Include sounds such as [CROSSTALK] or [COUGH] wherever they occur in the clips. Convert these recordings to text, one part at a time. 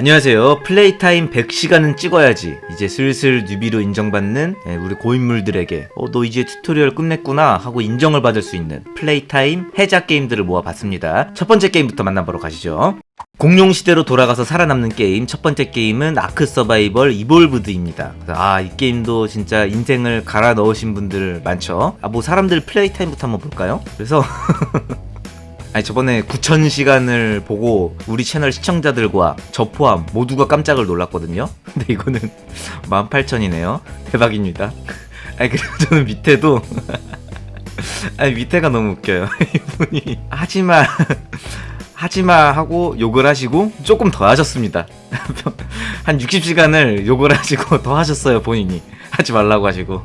안녕하세요. 플레이타임 100시간은 찍어야지. 이제 슬슬 뉴비로 인정받는 예, 우리 고인물들에게 어, 너 이제 튜토리얼 끝냈구나 하고 인정을 받을 수 있는 플레이타임 해자 게임들을 모아봤습니다. 첫 번째 게임부터 만나보러 가시죠. 공룡 시대로 돌아가서 살아남는 게임 첫 번째 게임은 아크 서바이벌 이볼브드입니다. 아 이 게임도 진짜 인생을 갈아 넣으신 분들 많죠. 아 뭐 사람들 플레이 타임부터 한번 볼까요? 그래서 [LAUGHS] 아니 저번에 9,000시간을 보고 우리 채널 시청자들과 저 포함 모두가 깜짝을 놀랐거든요. [LAUGHS] 근데 이거는 [LAUGHS] 18,000이네요. 대박입니다. [LAUGHS] 아니 그리고 저는 밑에도 아니 밑에가 너무 웃겨요. 이분이 하지마 하지마 하고 욕을 하시고 조금 더 하셨습니다. 한 60시간을 욕을 하시고 더 하셨어요 본인이 하지 말라고 하시고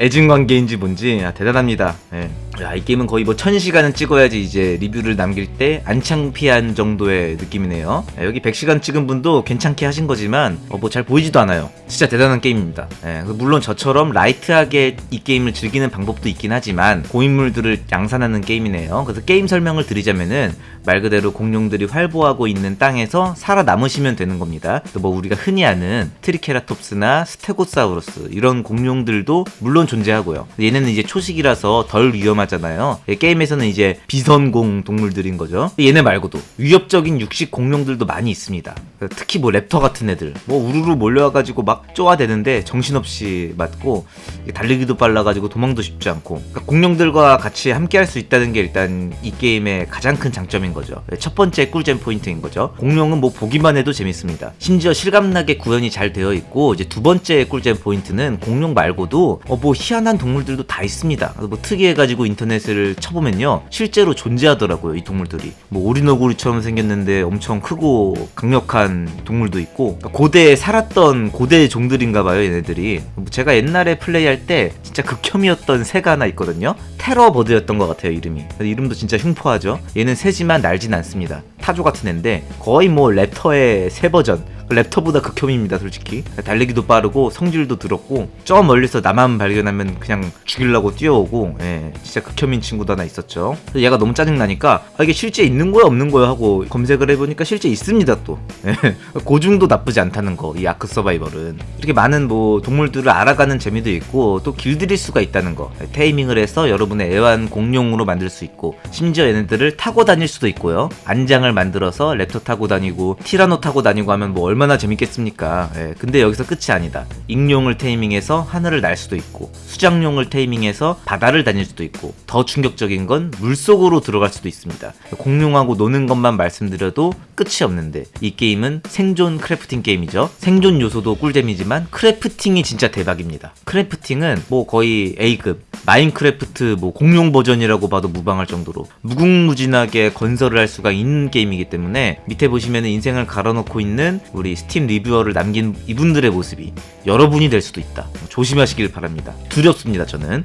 애증 관계인지 뭔지 아, 대단합니다. 예. 야, 이 게임은 거의 뭐 1000시간은 찍어야지 이제 리뷰를 남길 때 안 창피한 정도의 느낌이네요. 예, 여기 100시간 찍은 분도 괜찮게 하신 거지만 어, 뭐 잘 보이지도 않아요. 진짜 대단한 게임입니다. 예, 물론 저처럼 라이트하게 이 게임을 즐기는 방법도 있긴 하지만 고인물들을 양산하는 게임이네요. 그래서 게임 설명을 드리자면은 말 그대로 공룡들이 활보하고 있는 땅에서 살아남으시면 되는 겁니다. 또 뭐 우리가 흔히 아는 트리케라톱스나 스테고사우루스 이런 공룡들도 물론 존재하고요. 얘네는 이제 초식이라서 덜 위험 하잖아요. 예, 게임에서는 이제 비선공 동물들인 거죠. 얘네 말고도 위협적인 육식 공룡들도 많이 있습니다. 특히 뭐 랩터 같은 애들 뭐 우르르 몰려와가지고 막 쪼아대는데 정신없이 맞고 달리기도 빨라가지고 도망도 쉽지 않고 그러니까 공룡들과 같이 함께 할 수 있다는 게 일단 이 게임의 가장 큰 장점인 거죠. 예, 첫 번째 꿀잼 포인트인 거죠. 공룡은 뭐 보기만 해도 재밌습니다. 심지어 실감나게 구현이 잘 되어 있고 이제 두 번째 꿀잼 포인트는 공룡 말고도 어, 뭐 희한한 동물들도 다 있습니다. 뭐 특이해가지고 인터넷을 쳐보면요 실제로 존재하더라고요 이 동물들이. 뭐 오리너구리처럼 생겼는데 엄청 크고 강력한 동물도 있고 그러니까 고대에 살았던 고대 종들인가 봐요 얘네들이. 뭐 제가 옛날에 플레이할 때 진짜 극혐이었던 새가 하나 있거든요. 테러버드였던 것 같아요 이름이. 이름도 진짜 흉포하죠. 얘는 새지만 날진 않습니다. 타조 같은 애인데 거의 뭐 랩터의 새 버전 랩터보다 극혐입니다 솔직히. 달리기도 빠르고 성질도 더럽고 저 멀리서 나만 발견하면 그냥 죽이려고 뛰어오고 예, 진짜 극혐인 친구도 하나 있었죠. 얘가 너무 짜증나니까 아, 이게 실제 있는 거야 없는 거야 하고 검색을 해보니까 실제 있습니다 또. 예, [LAUGHS] 고중도 나쁘지 않다는 거 이 아크 서바이벌은. 이렇게 많은 뭐 동물들을 알아가는 재미도 있고 또 길들일 수가 있다는 거. 예, 테이밍을 해서 여러분의 애완 공룡으로 만들 수 있고 심지어 얘네들을 타고 다닐 수도 있고요. 안장을 만들어서 랩터 타고 다니고 티라노 타고 다니고 하면 뭐 얼마나 재밌겠습니까? 예, 근데 여기서 끝이 아니다. 익룡을 테이밍해서 하늘을 날 수도 있고 수장룡을 테이밍해서 바다를 다닐 수도 있고 더 충격적인 건 물속으로 들어갈 수도 있습니다. 공룡하고 노는 것만 말씀드려도 끝이 없는데 이 게임은 생존 크래프팅 게임이죠. 생존 요소도 꿀잼이지만 크래프팅이 진짜 대박입니다. 크래프팅은 뭐 거의 A급 마인크래프트 뭐 공룡 버전이라고 봐도 무방할 정도로 무궁무진하게 건설을 할 수가 있는 게임이기 때문에 밑에 보시면 인생을 갈아놓고 있는 우리 스팀 리뷰어를 남긴 이분들의 모습이 여러분이 될 수도 있다. 조심하시길 바랍니다. 두렵습니다, 저는.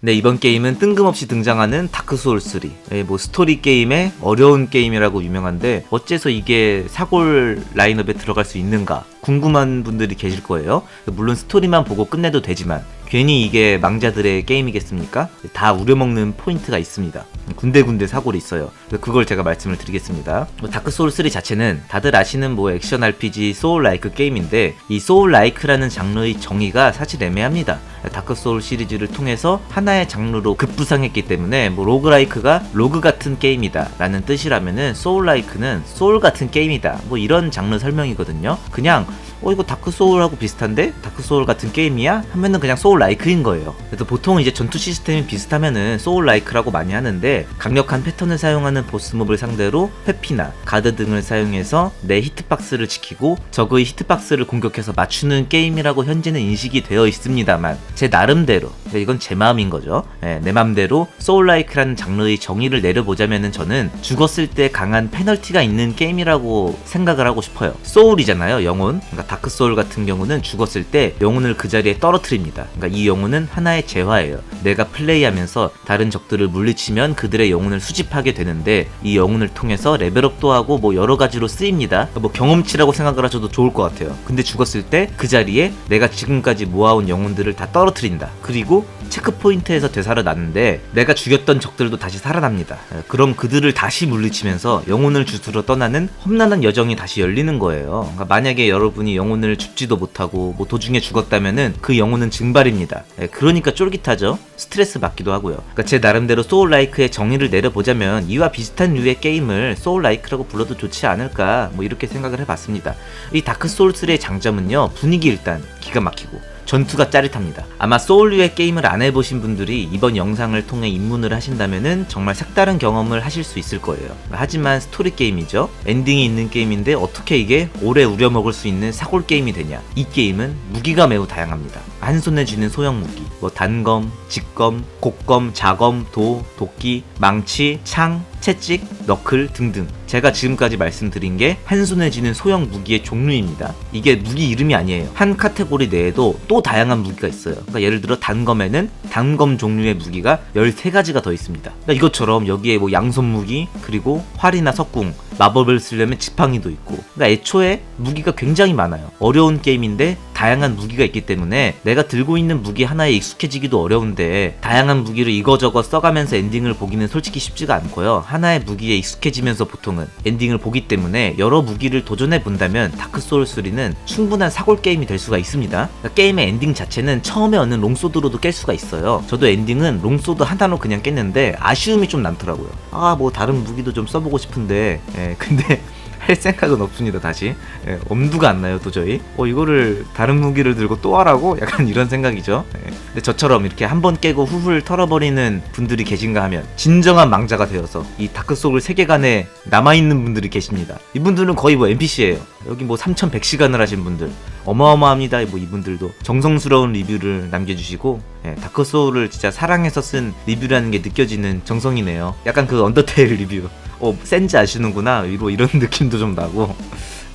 네, 이번 게임은 뜬금없이 등장하는 다크소울 3. 예, 뭐 스토리 게임의 어려운 게임이라고 유명한데 어째서 이게 사골 라인업에 들어갈 수 있는가 궁금한 분들이 계실 거예요. 물론 스토리만 보고 끝내도 되지만 괜히 이게 망자들의 게임이겠습니까? 다 우려먹는 포인트가 있습니다. 군데군데 사골이 있어요. 그걸 제가 말씀을 드리겠습니다. 뭐 다크 소울 3 자체는 다들 아시는 뭐 액션 RPG 소울 라이크 게임인데 이 소울 라이크라는 장르의 정의가 사실 애매합니다. 다크 소울 시리즈를 통해서 하나의 장르로 급부상했기 때문에 뭐 로그 라이크가 로그 같은 게임이다 라는 뜻이라면은 소울 라이크는 소울 같은 게임이다 뭐 이런 장르 설명이거든요. 그냥 어 이거 다크 소울하고 비슷한데 다크 소울 같은 게임이야 하면은 그냥 소울 라이크인 거예요. 그래서 보통 이제 전투 시스템이 비슷하면은 소울 라이크라고 많이 하는데 강력한 패턴을 사용하는 보스 몹을 상대로 회피나 가드 등을 사용해서 내 히트박스를 지키고 적의 히트박스를 공격해서 맞추는 게임이라고 현재는 인식이 되어 있습니다만 제 나름대로 이건 제 마음인 거죠. 예, 내 맘대로 소울 라이크라는 장르의 정의를 내려보자면은 저는 죽었을 때 강한 페널티가 있는 게임이라고 생각을 하고 싶어요. 소울이잖아요, 영혼. 그러니까 다크 소울 같은 경우는 죽었을 때 영혼을 그 자리에 떨어뜨립니다. 그러니까 이 영혼은 하나의 재화예요. 내가 플레이하면서 다른 적들을 물리치면 그들의 영혼을 수집하게 되는데 이 영혼을 통해서 레벨업도 하고 뭐 여러 가지로 쓰입니다. 뭐 경험치라고 생각을 하셔도 좋을 것 같아요. 근데 죽었을 때 그 자리에 내가 지금까지 모아온 영혼들을 다 떨어뜨린다. 그리고 체크포인트에서 되살아났는데 내가 죽였던 적들도 다시 살아납니다. 예, 그럼 그들을 다시 물리치면서 영혼을 주스러 떠나는 험난한 여정이 다시 열리는 거예요. 그러니까 만약에 여러분이 영혼을 줍지도 못하고 뭐 도중에 죽었다면은 그 영혼은 증발입니다. 예, 그러니까 쫄깃하죠. 스트레스 받기도 하고요. 그러니까 제 나름대로 소울 라이크의 정의를 내려보자면 이와 비슷한 류의 게임을 소울 라이크라고 불러도 좋지 않을까 뭐 이렇게 생각을 해봤습니다. 이 다크 소울 3의 장점은요 분위기 일단 기가 막히고 전투가 짜릿합니다. 아마 소울류의 게임을 안 해보신 분들이 이번 영상을 통해 입문을 하신다면은 정말 색다른 경험을 하실 수 있을 거예요. 하지만 스토리 게임이죠. 엔딩이 있는 게임인데 어떻게 이게 오래 우려먹을 수 있는 사골 게임이 되냐? 이 게임은 무기가 매우 다양합니다. 한 손에 쥐는 소형 무기, 뭐 단검, 직검, 곡검, 자검, 도, 도끼, 망치, 창, 채찍, 너클 등등. 제가 지금까지 말씀드린 게 한 손에 쥐는 소형 무기의 종류입니다. 이게 무기 이름이 아니에요. 한 카테고리 내에도 또 다양한 무기가 있어요. 그러니까 예를 들어 단검에는 단검 종류의 무기가 13가지가 더 있습니다. 그러니까 이것처럼 여기에 뭐 양손 무기, 그리고 활이나 석궁, 마법을 쓰려면 지팡이도 있고. 그러니까 애초에 무기가 굉장히 많아요. 어려운 게임인데 다양한 무기가 있기 때문에 내가 들고 있는 무기 하나에 익숙해지기도 어려운데 다양한 무기를 이거저거 써가면서 엔딩을 보기는 솔직히 쉽지가 않고요. 하나의 무기에 익숙해지면서 보통은 엔딩을 보기 때문에 여러 무기를 도전해 본다면 다크 소울 3는 충분한 사골 게임이 될 수가 있습니다. 그러니까 게임의 엔딩 자체는 처음에 얻는 롱소드로도 깰 수가 있어요. 저도 엔딩은 롱소드 하나로 그냥 깼는데 아쉬움이 좀 남더라고요. 아 뭐 다른 무기도 좀 써보고 싶은데 예, 근데 [LAUGHS] 할 생각은 없습니다 다시. 예, 엄두가 안 나요 도저히 어 이거를 다른 무기를 들고 또 하라고? [LAUGHS] 약간 이런 생각이죠. 예. 근데 저처럼 이렇게 한 번 깨고 훌훌 털어버리는 분들이 계신가 하면 진정한 망자가 되어서 이 다크소울 세계관에 남아있는 분들이 계십니다. 이분들은 거의 뭐 NPC예요. 여기 뭐 3100시간을 하신 분들. 어마어마합니다. 뭐 이분들도 정성스러운 리뷰를 남겨주시고 예, 다크소울을 진짜 사랑해서 쓴 리뷰라는 게 느껴지는 정성이네요. 약간 그 언더테일 리뷰 어 센지 아시는구나. 이로 이런 [LAUGHS] 느낌도 좀 나고.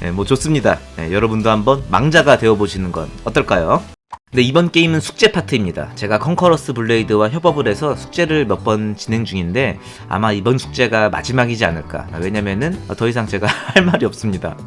예, 뭐 좋습니다. 예, 여러분도 한번 망자가 되어보시는 건 어떨까요? 근데 이번 게임은 숙제 파트입니다. 제가 컨커러스 블레이드와 협업을 해서 숙제를 몇 번 진행 중인데 아마 이번 숙제가 마지막이지 않을까. 왜냐면은 더 이상 제가 [LAUGHS] 할 말이 없습니다.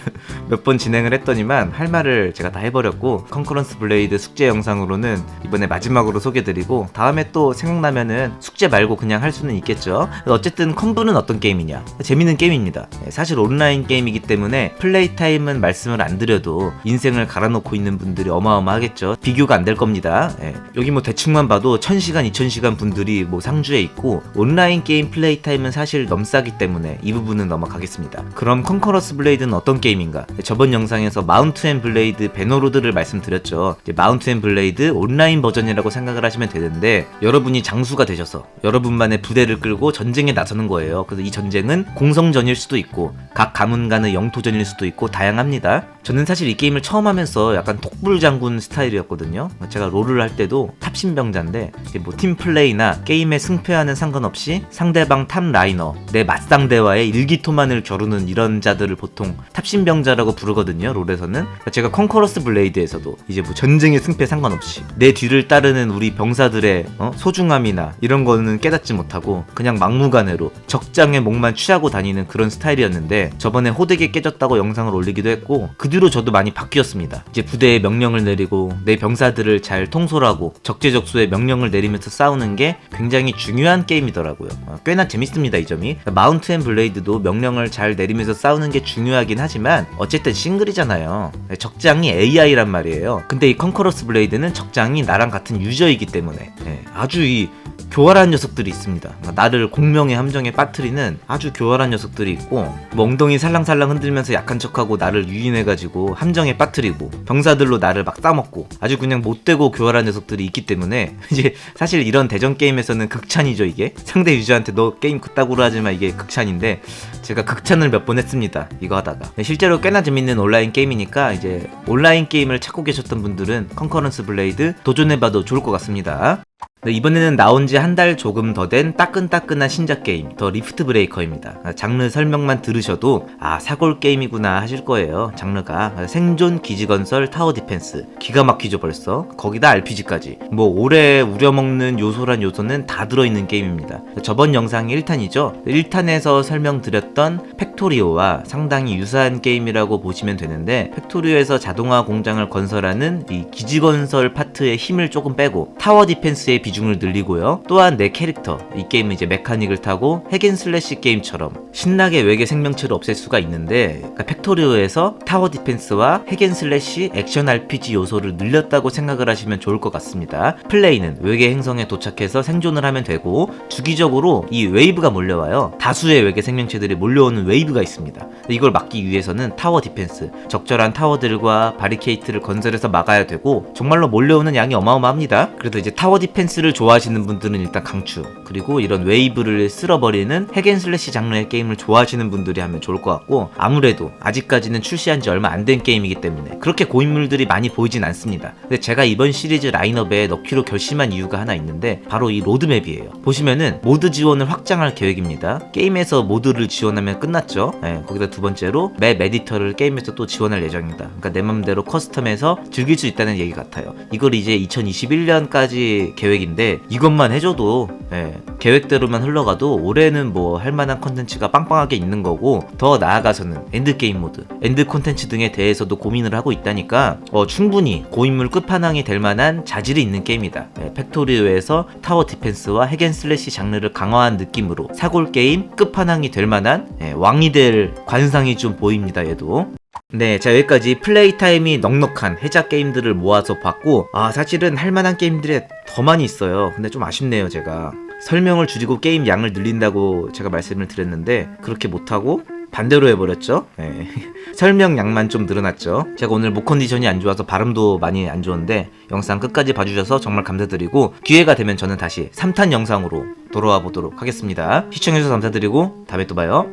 [LAUGHS] 몇 번 진행을 했더니만 할 말을 제가 다 해버렸고 컨커런스 블레이드 숙제 영상으로는 이번에 마지막으로 소개드리고 다음에 또 생각나면은 숙제 말고 그냥 할 수는 있겠죠. 어쨌든 컴브는 어떤 게임이냐? 재밌는 게임입니다. 예, 사실 온라인 게임이기 때문에 플레이 타임은 말씀을 안 드려도 인생을 갈아놓고 있는 분들이 어마어마하겠죠. 비교가 안 될 겁니다. 예. 여기 뭐 대충만 봐도 1000시간, 2000시간 분들이 뭐 상주에 있고 온라인 게임 플레이 타임은 사실 넘싸기 때문에 이 부분은 넘어가겠습니다. 그럼 컨커러스 블레이드는 어떤 게임인가? 저번 영상에서 마운트 앤 블레이드 베너로드를 말씀드렸죠. 마운트 앤 블레이드 온라인 버전이라고 생각을 하시면 되는데 여러분이 장수가 되셔서 여러분만의 부대를 끌고 전쟁에 나서는 거예요. 그래서 이 전쟁은 공성전일 수도 있고 각 가문 간의 영토전일 수도 있고 다양합니다. 저는 사실 이 게임을 처음 하면서 약간 독불 장군 스타일이었 거든요. 제가 롤을 할 때도 탑신병자인데 뭐 팀플레이나 게임에 승패와는 상관없이 상대방 탑 라이너 내 맞상대와의 일기토만을 겨루는 이런 자들을 보통 탑신병자라고 부르거든요. 롤에서는 제가 컨커러스 블레이드에서도 이제 뭐 전쟁의 승패 상관없이 내 뒤를 따르는 우리 병사들의 어? 소중함이나 이런 거는 깨닫지 못하고 그냥 막무가내로 적장의 목만 취하고 다니는 그런 스타일이었는데 저번에 호되게 깨졌다고 영상을 올리기도 했고 그 뒤로 저도 많이 바뀌었습니다. 이제 부대에 명령을 내리고 내 병사들을 잘 통솔하고 적재적소에 명령을 내리면서 싸우는 게 굉장히 중요한 게임이더라고요. 어, 꽤나 재밌습니다 이 점이. 마운트 앤 블레이드도 명령을 잘 내리면서 싸우는 게 중요하긴 하지만 어쨌든 싱글이잖아요. 적장이 AI란 말이에요. 근데 이 컨커러스 블레이드는 적장이 나랑 같은 유저이기 때문에 예, 아주 이 교활한 녀석들이 있습니다. 그러니까 나를 공명의 함정에 빠뜨리는 아주 교활한 녀석들이 있고 뭐 엉덩이 살랑살랑 흔들면서 약한 척하고 나를 유인해가지고 함정에 빠뜨리고 병사들로 나를 막 싸먹고 아주 그냥 못되고 교활한 녀석들이 있기 때문에 [LAUGHS] 이제 사실 이런 대전 게임에서는 극찬이죠 이게? 상대 유저한테 너 게임 그따구로 하지만 이게 극찬인데 제가 극찬을 몇 번 했습니다 이거 하다가. 네, 실제로 꽤나 재밌는 온라인 게임이니까 이제 온라인 게임을 찾고 계셨던 분들은 컨커런스 블레이드 도전해봐도 좋을 것 같습니다. 네, 이번에는 나온 지 한 달 조금 더 된 따끈따끈한 신작 게임 더 리프트 브레이커입니다. 아, 장르 설명만 들으셔도 아 사골 게임이구나 하실 거예요. 장르가 아, 생존 기지 건설 타워 디펜스 기가 막히죠 벌써. 거기다 RPG까지 뭐 오래 우려먹는 요소란 요소는 다 들어있는 게임입니다. 저번 영상이 1탄이죠. 1탄에서 설명드렸던 팩토리오와 상당히 유사한 게임이라고 보시면 되는데 팩토리오에서 자동화 공장을 건설하는 이 기지 건설 파트의 힘을 조금 빼고 타워 디펜스의 비중을 늘리고요. 또한 내 캐릭터 이 게임은 이제 메카닉을 타고 핵앤슬래시 게임처럼 신나게 외계 생명체를 없앨 수가 있는데 그러니까 팩토리오에서 타워 디펜스와 핵앤슬래시 액션 RPG 요소를 늘렸다고 생각을 하시면 좋을 것 같습니다. 플레이는 외계 행성에 도착해서 생존을 하면 되고 주기적으로 이 웨이브가 몰려와요. 다수의 외계 생명체들이 몰려오는 웨이브 가 있습니다. 이걸 막기 위해서는 타워 디펜스, 적절한 타워들과 바리케이트를 건설해서 막아야 되고 정말로 몰려오는 양이 어마어마합니다. 그래도 이제 타워 디펜스를 좋아하시는 분들은 일단 강추, 그리고 이런 웨이브를 쓸어버리는 핵앤슬래시 장르의 게임을 좋아하시는 분들이 하면 좋을 것 같고 아무래도 아직까지는 출시한 지 얼마 안 된 게임이기 때문에 그렇게 고인물들이 많이 보이진 않습니다. 근데 제가 이번 시리즈 라인업에 넣기로 결심한 이유가 하나 있는데 바로 이 로드맵이에요. 보시면은 모드 지원을 확장할 계획입니다. 게임에서 모드를 지원하면 끝났죠. 예, 거기다 두 번째로 맵 에디터를 게임에서 또 지원할 예정입니다. 그러니까 내 맘대로 커스텀해서 즐길 수 있다는 얘기 같아요. 이걸 이제 2021년까지 계획인데 이것만 해줘도 예, 계획대로만 흘러가도 올해는 뭐 할만한 컨텐츠가 빵빵하게 있는 거고 더 나아가서는 엔드게임 모드, 엔드 콘텐츠 등에 대해서도 고민을 하고 있다니까 어, 충분히 고인물 끝판왕이 될 만한 자질이 있는 게임이다. 예, 팩토리오에서 타워 디펜스와 핵앤슬래시 장르를 강화한 느낌으로 사골 게임 끝판왕이 될 만한 예, 왕이 될 관상이 좀 보입니다. 얘도. 네, 자 여기까지 플레이 타임이 넉넉한 해자 게임들을 모아서 봤고 아 사실은 할만한 게임들이 더 많이 있어요. 근데 좀 아쉽네요, 제가. 설명을 줄이고 게임 양을 늘린다고 제가 말씀을 드렸는데 그렇게 못하고 반대로 해버렸죠. 네. [LAUGHS] 설명 양만 좀 늘어났죠. 제가 오늘 목 컨디션이 안 좋아서 발음도 많이 안 좋은데 영상 끝까지 봐주셔서 정말 감사드리고 기회가 되면 저는 다시 3탄 영상으로 돌아와 보도록 하겠습니다. 시청해주셔서 감사드리고 다음에 또 봐요.